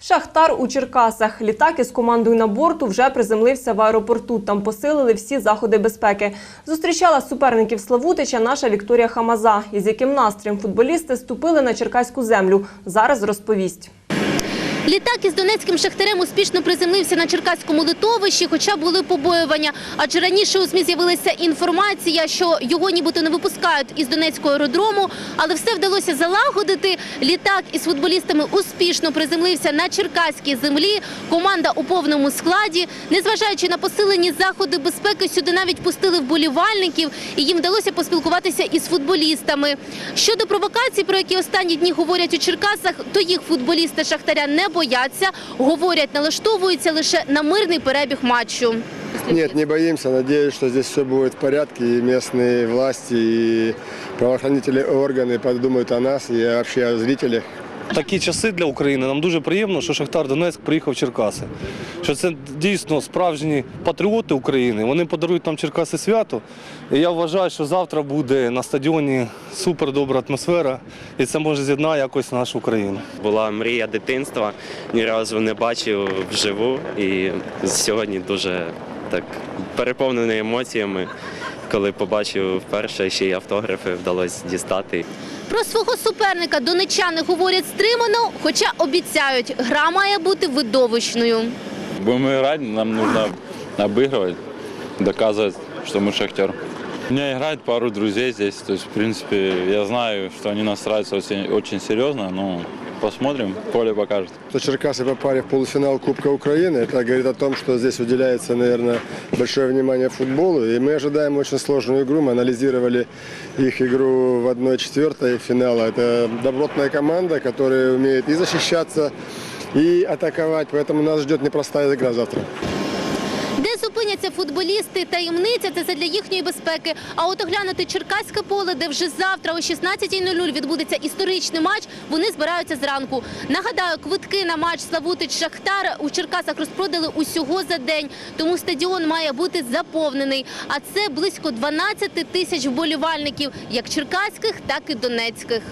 Шахтар у Черкасах. Літак із командою на борту вже приземлився в аеропорту. Там посилили всі заходи безпеки. Зустрічала суперників Славутича наша Вікторія Хамаза. Із яким настроєм футболісти ступили на черкаську землю. Зараз розповість. Літак із донецьким шахтарем успішно приземлився на Черкаському литовищі, хоча були побоювання. Адже раніше у ЗМІ з'явилася інформація, що його нібито не випускають із Донецького аеродрому, але все вдалося залагодити. Літак із футболістами успішно приземлився на черкаській землі. Команда у повному складі. Незважаючи на посилені заходи безпеки, сюди навіть пустили вболівальників, і їм вдалося поспілкуватися із футболістами. Щодо провокацій, про які останні дні говорять у Черкасах, то їх футболісти Шахтаря не бояться. Говорять, налаштовуються лише на мирний перебіг матчу. Нет, не боимся. Надеюсь, что здесь все будет в порядке. И местные власти, и правоохранительные органы подумают о нас и вообще о зрителях. Такі часи для України нам дуже приємно, що Шахтар Донецьк приїхав в Черкаси. Що це дійсно справжні патріоти України. Вони подарують нам Черкаси свято. І я вважаю, що завтра буде на стадіоні супер добра атмосфера, і це може з'єднати якось нашу країну. Була мрія дитинства, ні разу не бачив вживу. І сьогодні дуже так переповнений емоціями, коли побачив вперше, ще й автографи вдалося дістати. Про свого суперника донечани говорять стримано, хоча обіцяють, гра має бути видовищною. Будем играть, нам нужно обыгрывать, доказывать, что мы шахтер. У меня играет пару друзей здесь, то есть, в принципе, я знаю, что они настраиваются очень, очень серьезно, но посмотрим, поле покажет. Что Черкасы попали в полуфинал Кубка Украины, это говорит о том, что здесь уделяется, наверное, большое внимание футболу. И мы ожидаем очень сложную игру. Мы анализировали их игру в 1-4 финала. Это добротная команда, которая умеет и защищаться, и атаковать. Поэтому нас ждет непростая игра завтра. Де зупиняться футболісти, таємниця це для їхньої безпеки. А от оглянути Черкаське поле, де вже завтра о 16.00 відбудеться історичний матч, вони збираються зранку. Нагадаю, квитки на матч Славутич Шахтар у Черкасах розпродали усього за день, тому стадіон має бути заповнений. А це близько 12 тисяч вболівальників, як черкаських, так і донецьких.